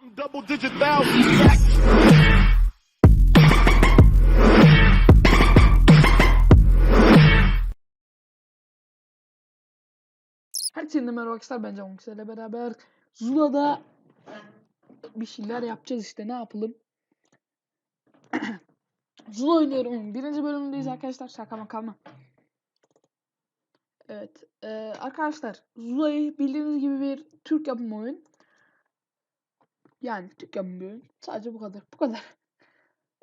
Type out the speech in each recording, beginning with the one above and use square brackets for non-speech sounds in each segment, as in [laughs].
Double digit thousands. Herkese merhaba arkadaşlar ben Can ile beraber Zula'da bir şeyler yapacağız işte ne yapalım. [clears throat] Zula oynuyorum. Birinci bölümündeyiz arkadaşlar. Şaka maka mı? Evet. eee, arkadaşlar Zula'yı bildiğiniz gibi bir Türk yapımı oyun. Yani oyun. Sadece bu kadar. Bu kadar. [laughs]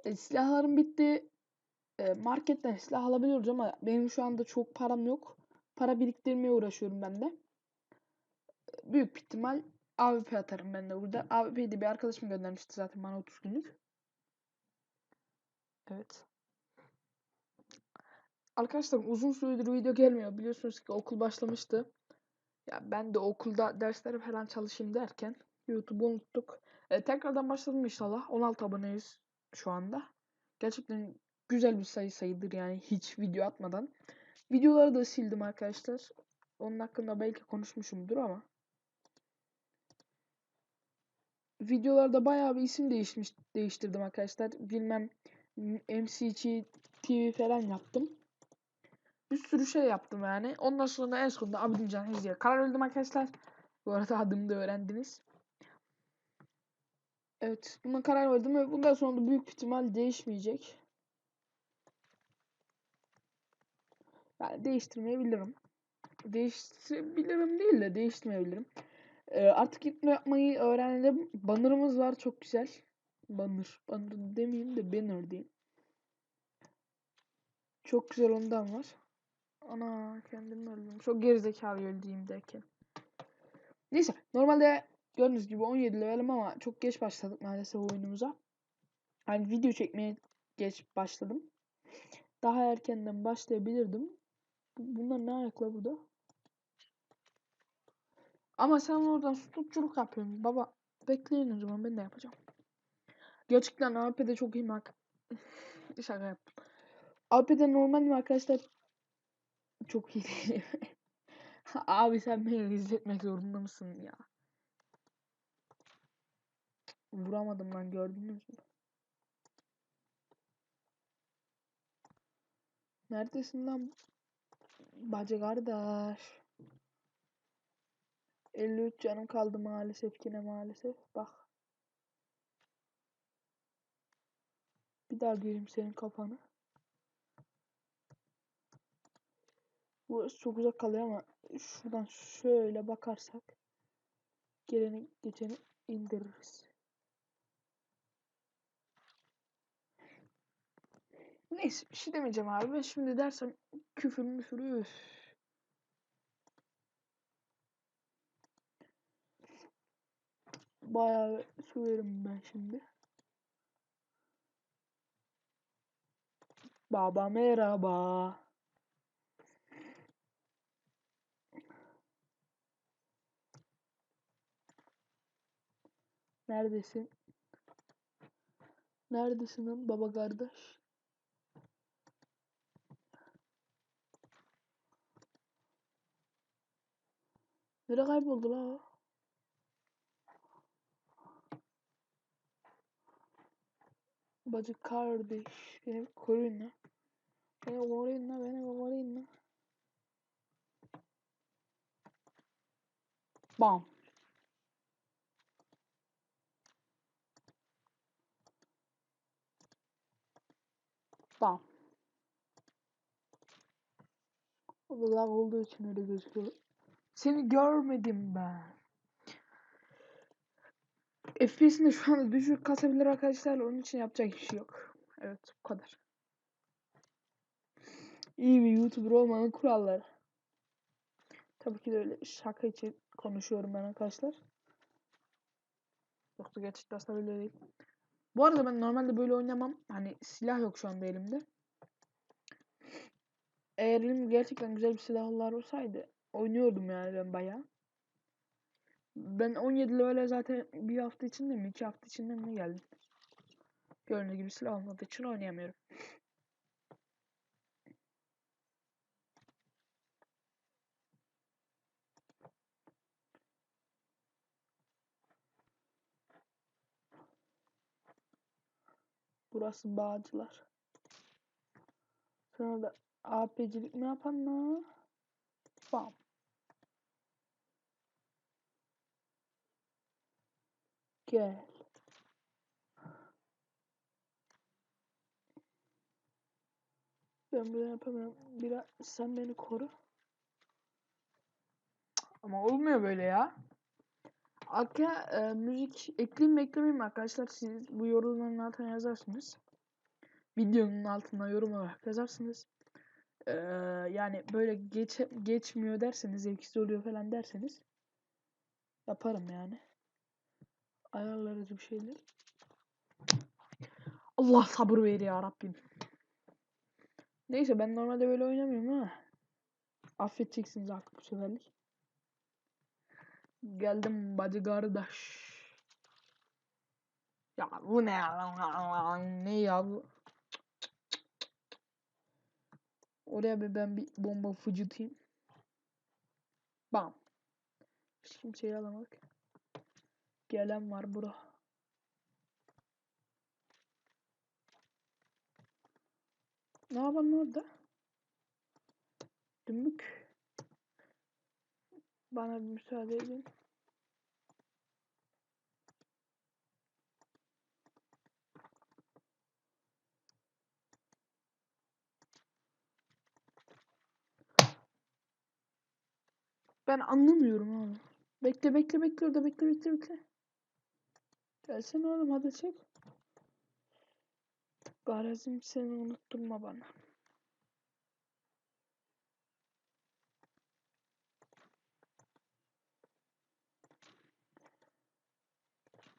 E, silahlarım bitti. E, marketten silah alabiliyoruz ama benim şu anda çok param yok. Para biriktirmeye uğraşıyorum ben de. Büyük bir ihtimal AWP atarım ben de burada. AWP'yi de bir arkadaşım göndermişti zaten bana 30 günlük. Evet. Arkadaşlar uzun süredir video gelmiyor. Biliyorsunuz ki okul başlamıştı. Ya ben de okulda derslere falan çalışayım derken YouTube'u unuttuk. E, tekrardan başladım inşallah. 16 aboneyiz şu anda. Gerçekten güzel bir sayı sayıdır yani hiç video atmadan. Videoları da sildim arkadaşlar. Onun hakkında belki konuşmuşumdur ama. Videolarda bayağı bir isim değişmiş değiştirdim arkadaşlar. Bilmem MCG TV falan yaptım. Bir sürü şey yaptım yani. Ondan sonra en sonunda Abidincan Hizli'ye karar verdim arkadaşlar. Bu arada adımı da öğrendiniz. Evet. Buna karar verdim ve bundan sonra da büyük ihtimal değişmeyecek. Yani değiştirmeyebilirim. Değiştirebilirim değil de değiştirmeyebilirim. Ee, artık ipne yapmayı öğrendim. Banner'ımız var çok güzel. Banner. Banner demeyeyim de banner diyeyim. Çok güzel ondan var. Ana kendimi öldüm. Çok gerizekalı öldüğüm derken. Neyse normalde gördüğünüz gibi 17 levelim ama çok geç başladık maalesef oyunumuza. Yani video çekmeye geç başladım. Daha erkenden başlayabilirdim. Bu- Bunlar ne ayakla burada? Ama sen oradan tutçuluk yapıyorsun. Baba bekleyin o zaman ben de yapacağım. Gerçekten AWP'de çok iyiyim bak. [laughs] Şaka yaptım. AWP'de normal mi arkadaşlar? Çok iyi değil. [laughs] Abi sen beni izletmek zorunda mısın ya? Vuramadım lan gördünüz mü? Neredesin lan? Bacı kardeş. 53 canım kaldı maalesef yine maalesef. Bak. Bir daha göreyim senin kafanı. Burası çok uzak kalıyor ama şuradan şöyle bakarsak geleni geçeni indiririz. Neyse bir şey demeyeceğim abi. Ben şimdi dersem küfür müfür üf. Bayağı söverim ben şimdi. Baba merhaba. Neredesin? Neredesin lan baba kardeş? Nereye kayboldu la? Bacı kardeş. Beni koruyun lan. Beni koruyun lan. Beni koruyun lan. Bam. Bam. O da olduğu için öyle gözüküyor. Seni görmedim ben. FPS'ini şu anda düşük kasabilir arkadaşlar. Onun için yapacak bir şey yok. Evet bu kadar. İyi bir YouTuber olmanın kuralları. Tabii ki de öyle şaka için konuşuyorum ben arkadaşlar. Yoksa gerçekten aslında böyle değil. Bu arada ben normalde böyle oynamam. Hani silah yok şu anda elimde. Eğer elimde gerçekten güzel bir silahlar olsaydı oynuyordum yani ben bayağı. Ben 17 level'e zaten bir hafta içinde mi iki hafta içinde mi geldim. Gördüğünüz gibi silah olmadığı için oynayamıyorum. Burası Bağcılar. Sonra da AP'cilik mi yapanlar? Bam. Gel. Ben böyle yapamıyorum. Biraz sen beni koru. Ama olmuyor böyle ya. Arka e, müzik ekleyeyim mi eklemeyeyim mi arkadaşlar? Siz bu yorumların altına yazarsınız. Videonun altına yorum olarak yazarsınız. Yani böyle geç, geçmiyor derseniz, zevksiz oluyor falan derseniz yaparım yani. Ayarlarız bir şeyler. Allah sabır ver ya Rabbim. Neyse ben normalde böyle oynamıyorum ama affedeceksiniz artık bu seferlik. Geldim bacı kardeş. Ya bu ne ya? Ne ya bu? Oraya bir ben bir bomba fıcıtayım. Bam. Hiç kimseyi alamadık. Gelen var bura. Ne yapalım orada? Dümbük. Bana bir müsaade edin. Ben anlamıyorum abi. Bekle bekle bekle orada bekle bekle bekle. Gelsene oğlum hadi çek. Garazim seni unutturma bana.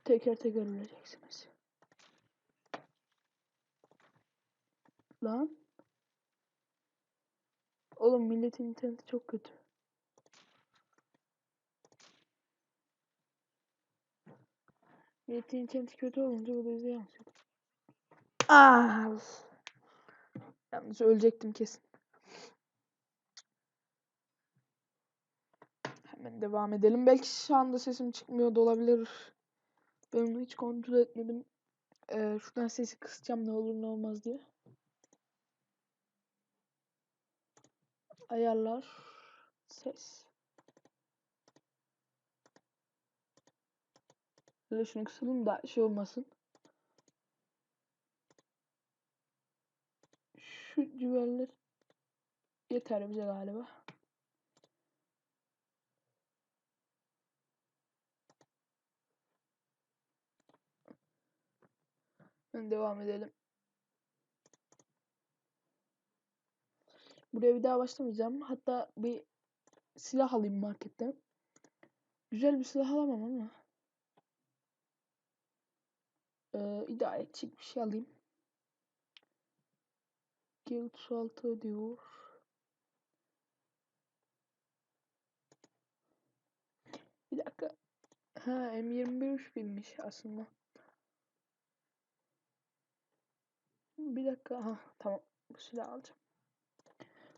Teker teker öleceksiniz. Lan. Oğlum milletin interneti çok kötü. Milletin interneti kötü olunca bu da bize yansıyor. Ah. Yalnız ölecektim kesin. Hemen devam edelim. Belki şu anda sesim çıkmıyor da olabilir. Ben hiç kontrol etmedim. Ee, şuradan sesi kısacağım ne olur ne olmaz diye. Ayarlar. Ses. Böyle şunu kısalım da şey olmasın. Şu cüveller yeter bize galiba. Devam edelim. Buraya bir daha başlamayacağım. Hatta bir silah alayım marketten. Güzel bir silah alamam ama. Ee, idare edecek bir şey alayım. G36 diyor. Bir dakika. Ha M21 binmiş aslında. Bir dakika. Ha tamam. Bu silahı alacağım.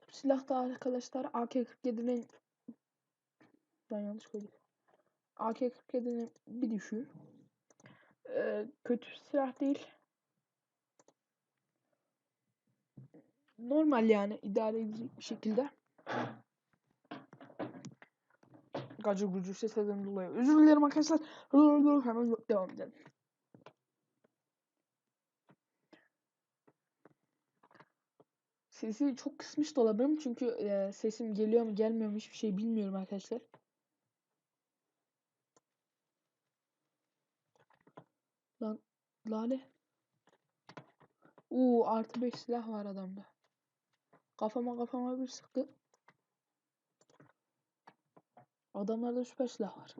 Bu silah da arkadaşlar AK-47'nin ben yanlış koydum. AK-47'nin bir düşüğü. Kötü silah değil. Normal yani idare edecek bir şekilde. Gacır gucur seslerden dolayı. Özür dilerim arkadaşlar. Hemen devam edelim. Sesi çok kısmış da olabilirim çünkü e, sesim geliyor mu gelmiyor mu hiçbir şey bilmiyorum arkadaşlar. Lan lale. Uuu artı 5 silah var adamda. Kafama kafama bir sıktı. Adamlarda süper silah var.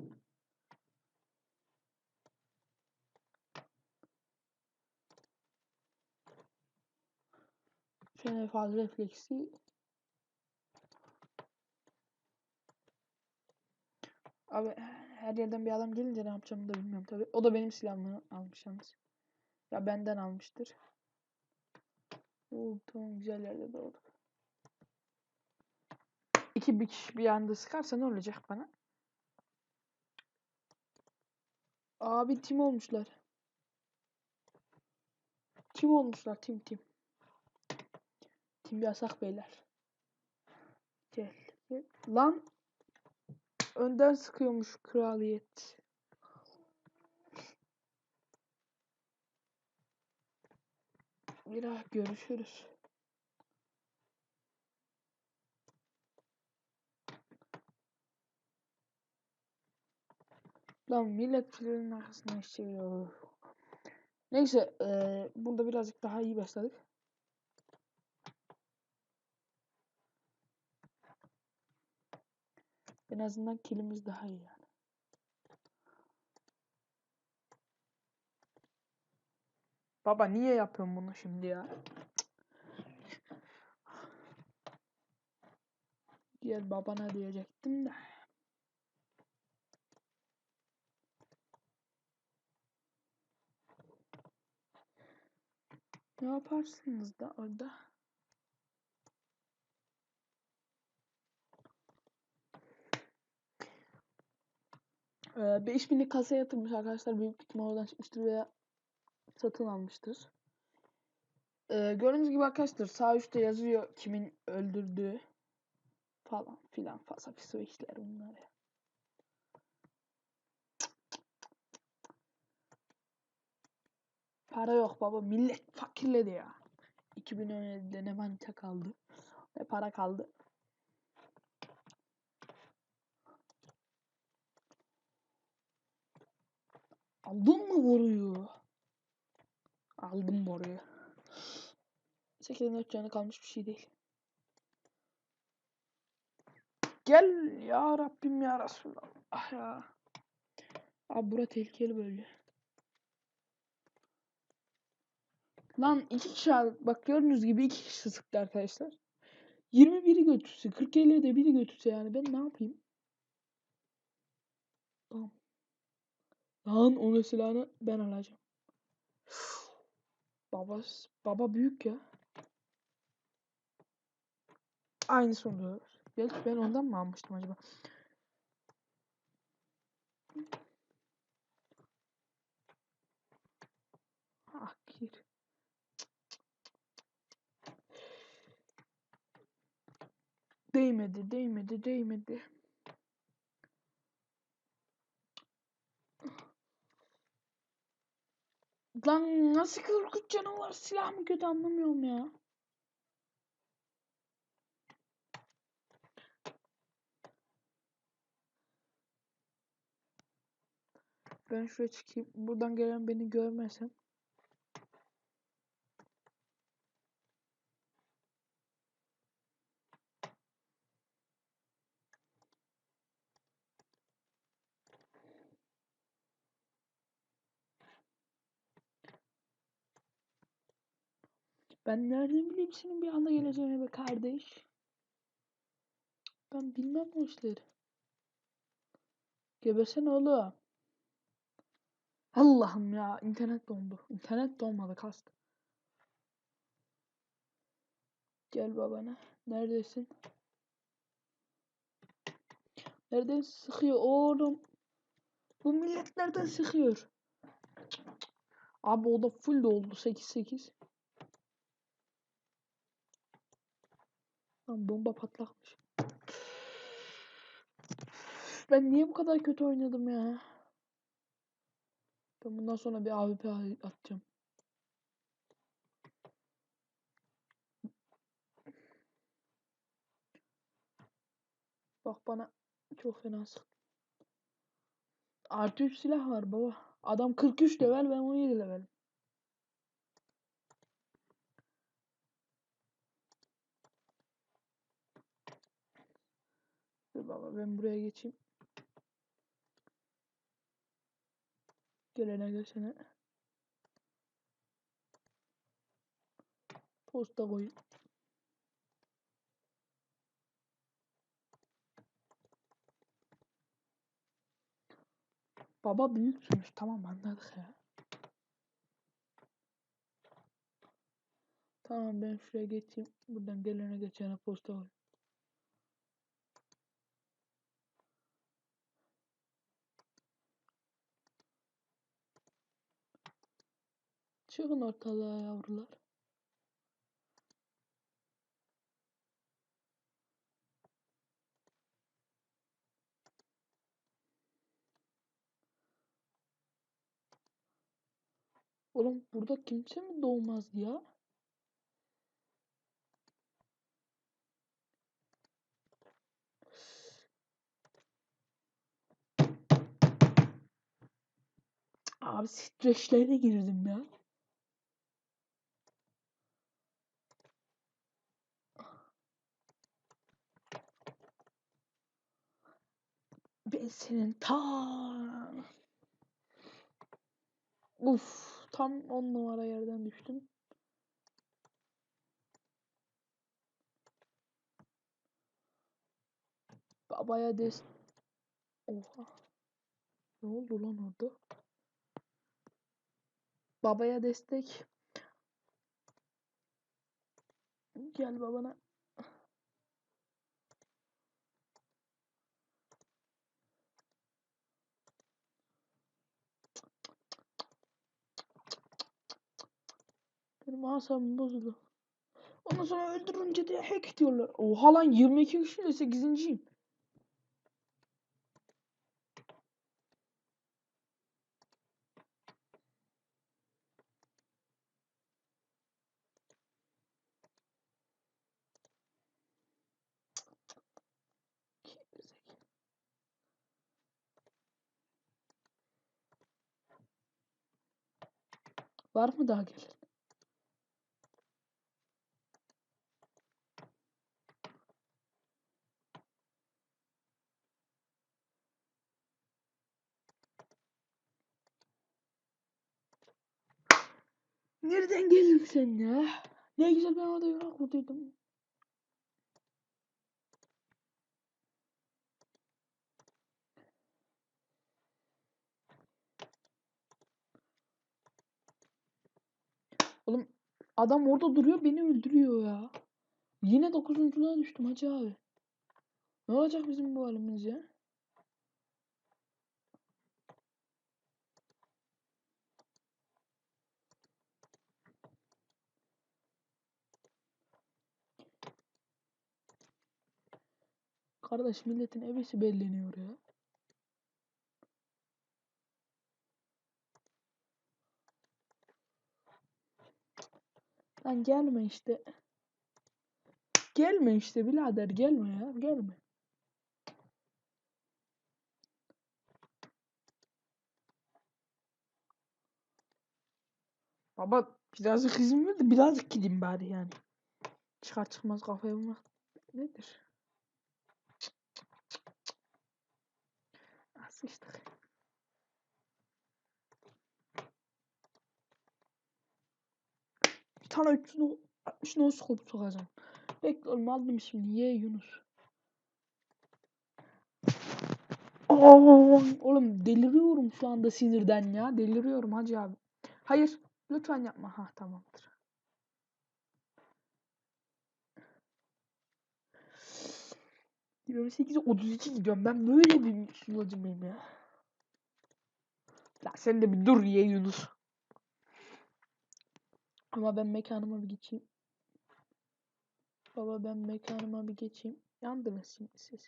Şöyle fazla refleksi. Abi her yerden bir adam gelince ne yapacağımı da bilmiyorum tabi. O da benim silahımı almış yalnız. Ya benden almıştır. Oo, tamam güzel yerde doğduk. İki bir kişi bir anda sıkarsa ne olacak bana? Abi tim olmuşlar. Tim olmuşlar tim tim. Tim yasak beyler. Gel. gel. Lan önden sıkıyormuş kraliyet. Daha görüşürüz. Lan millet filenin arkasına iş çeviriyor. Neyse eee, burada birazcık daha iyi başladık. En azından kilimiz daha iyi yani. Baba niye yapıyorsun bunu şimdi ya? Gel babana diyecektim de. Ne yaparsınız da orada? Ee, 5000'lik kasaya yatırmış arkadaşlar. Büyük ihtimal oradan çıkmıştır veya satın almıştır. Ee, gördüğünüz gibi arkadaşlar sağ üstte yazıyor kimin öldürdüğü falan filan fasafisi o işler bunlar ya. Para yok baba. Millet fakirledi ya. 2017'de ne manita kaldı. Ne para kaldı. Aldın mı boruyu? Aldım boruyu. 8'in 4 canı kalmış bir şey değil. Gel ya Rabbim ya Resulallah. Ah ya. Abi bura tehlikeli böyle. Lan iki kişi bak gördüğünüz gibi iki kişi sıktı arkadaşlar. 21'i götürse 40 de biri götürse yani ben ne yapayım? Tamam. Lan onun silahını ben alacağım. Baba, baba büyük ya. Aynı oluyor. Gerçi ben ondan mı almıştım acaba? Ah gir. Değmedi, değmedi, değmedi. Lan nasıl 43 canı var silah mı kötü anlamıyorum ya. Ben şuraya çıkayım. Buradan gelen beni görmesin. Ben nereden bileyim senin bir anda geleceğini be kardeş? Ben bilmem o işleri. Gebersene oğlum. Allah'ım ya internet dondu. İnternet donmadı kast. Gel babana. Neredesin? Nereden sıkıyor oğlum? Bu millet nereden sıkıyor? Abi o da full doldu 8-8. Lan bomba patlakmış. Ben niye bu kadar kötü oynadım ya? Ben bundan sonra bir AWP atacağım. Bak bana çok fena sık. Artı 3 silah var baba. Adam 43 level ben 17 level. Dur baba ben buraya geçeyim. Gelene geçene. Posta koyayım. Baba büyüksünüz tamam anladık ya. Tamam ben şuraya geçeyim. Buradan gelene geçene posta koy. Çıkın ortalığa yavrular. Oğlum burada kimse mi doğmaz ya? Abi streslere girdim ya. Ben senin ta Uf, tam on numara yerden düştüm. Babaya des... Oha. Ne oldu lan orada? Babaya destek. Gel babana. Benim asabım bozuldu. Ondan sonra öldürünce de hack diyorlar. Oha lan 22 kişiyle 8.yim. Gerizekalı. Var mı daha gelen? Nereden geldin sen ya? Ne güzel ben orada yurak kurduydum. Oğlum adam orada duruyor beni öldürüyor ya. Yine dokuzunculuğa düştüm hacı abi. Ne olacak bizim bu halimiz ya? Kardeş milletin ebesi belleniyor ya. Lan gelme işte. Gelme işte birader gelme ya gelme. Baba birazcık izin ver birazcık gideyim bari yani. Çıkar çıkmaz kafaya vurmak nedir? Sıçtık. Bir tane 360 no scope sokacağım. Bekle oğlum aldım şimdi ye Yunus. Aa, oğlum deliriyorum şu anda sinirden ya. Deliriyorum hacı abi. Hayır lütfen yapma. Ha tamamdır. Yirmi sekize otuz iki gidiyorum. Ben böyle bir sulacı mıyım ya? La sen de bir dur ye Yunus. Ama ben mekanıma bir geçeyim. Baba ben mekanıma bir geçeyim. Yandınız şimdi siz.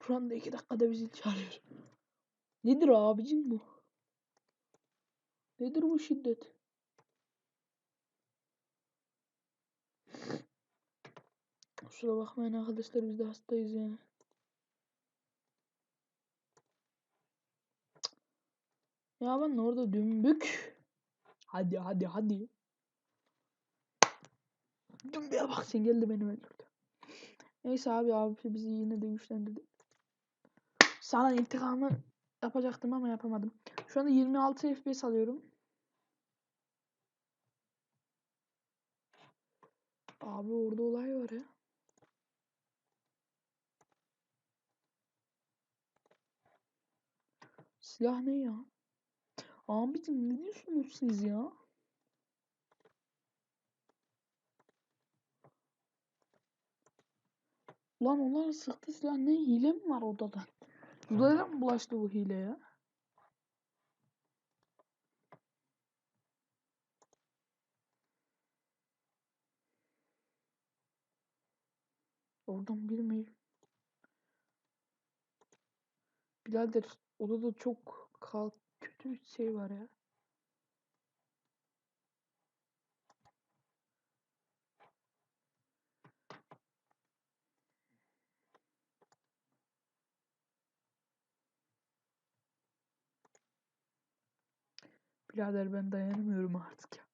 Şu anda iki dakikada bizi çağırıyor. Nedir abicim bu? Nedir bu şiddet? Kusura bakmayın arkadaşlar biz de hastayız yani. Ya ben orada dümbük. Hadi hadi hadi. Dümbüğe bak sen geldi beni öldürdü. Neyse abi abi bizi yine de güçlendirdi. Sana intikamı yapacaktım ama yapamadım. Şu anda 26 FPS alıyorum. Abi orada olay var ya. Silah ne ya? Abicim ne diyorsunuz siz ya? Ulan onlar sıktı silah ne hile mi var odada? Zula'ya mı bulaştı bu hile ya? Oradan bir mail. Birader odada çok kal kötü bir şey var ya. Birader ben dayanamıyorum artık ya.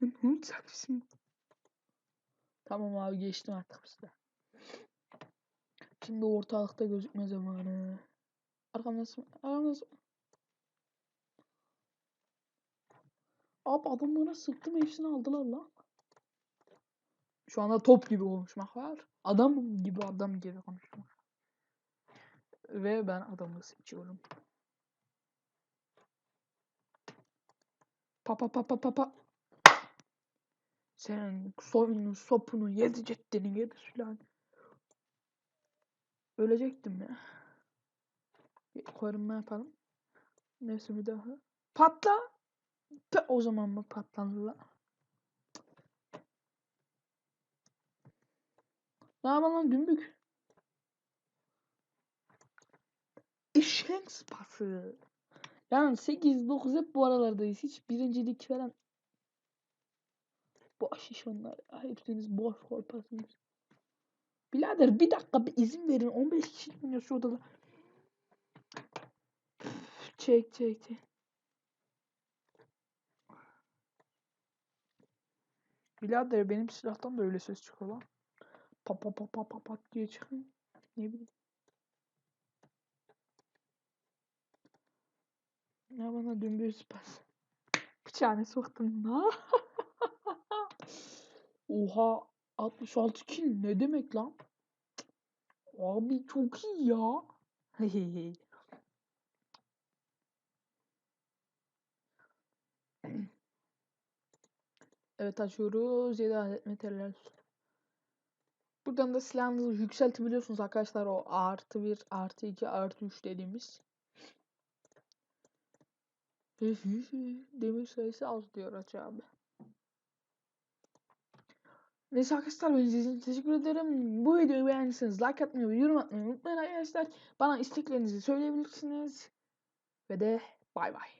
[laughs] Ne olacak şimdi? Tamam abi geçtim artık bizde. Şimdi ortalıkta gözükme zamanı. Arkamdasın. Arkamdasın. Abi adam bana sıktım hepsini aldılar lan. Şu anda top gibi konuşmak var. Adam gibi adam gibi konuşmak. Ve ben adamı seçiyorum. Pa pa pa pa pa pa. Senin soyunu, sopunu, yedi ceddini, yedi sülaleni. Ölecektim ya. Bir ne yapalım? Neyse bir daha. Patla. Pe o zaman mı patlandı la? Ne yapalım lan dümbük? Eşek sıpası. Yani 8-9 hep bu aralardayız. Hiç birincilik falan. Boş iş onlar. Hepsiniz boş kolpasınız. Birader bir dakika bir izin verin. 15 kişi oynuyor şu odada. Çek çek çek. Birader benim silahtan da öyle ses çıkıyor lan. Pa pa pa pa pa pat diye çıkıyor. Ne bileyim. Ya bana dümdüz pas. Bıçağını soktum. [laughs] Oha 66 kill ne demek lan? Abi çok iyi ya. [laughs] evet açıyoruz. 7 adet materyal. Buradan da silahınızı yükseltebiliyorsunuz arkadaşlar. O artı 1, artı 2, artı 3 dediğimiz. [laughs] Demir sayısı az diyor Aç abi. Neyse arkadaşlar beni izlediğiniz için teşekkür ederim. Bu videoyu beğendiyseniz like atmayı ve yorum atmayı unutmayın arkadaşlar. Bana isteklerinizi söyleyebilirsiniz. Ve de bay bay.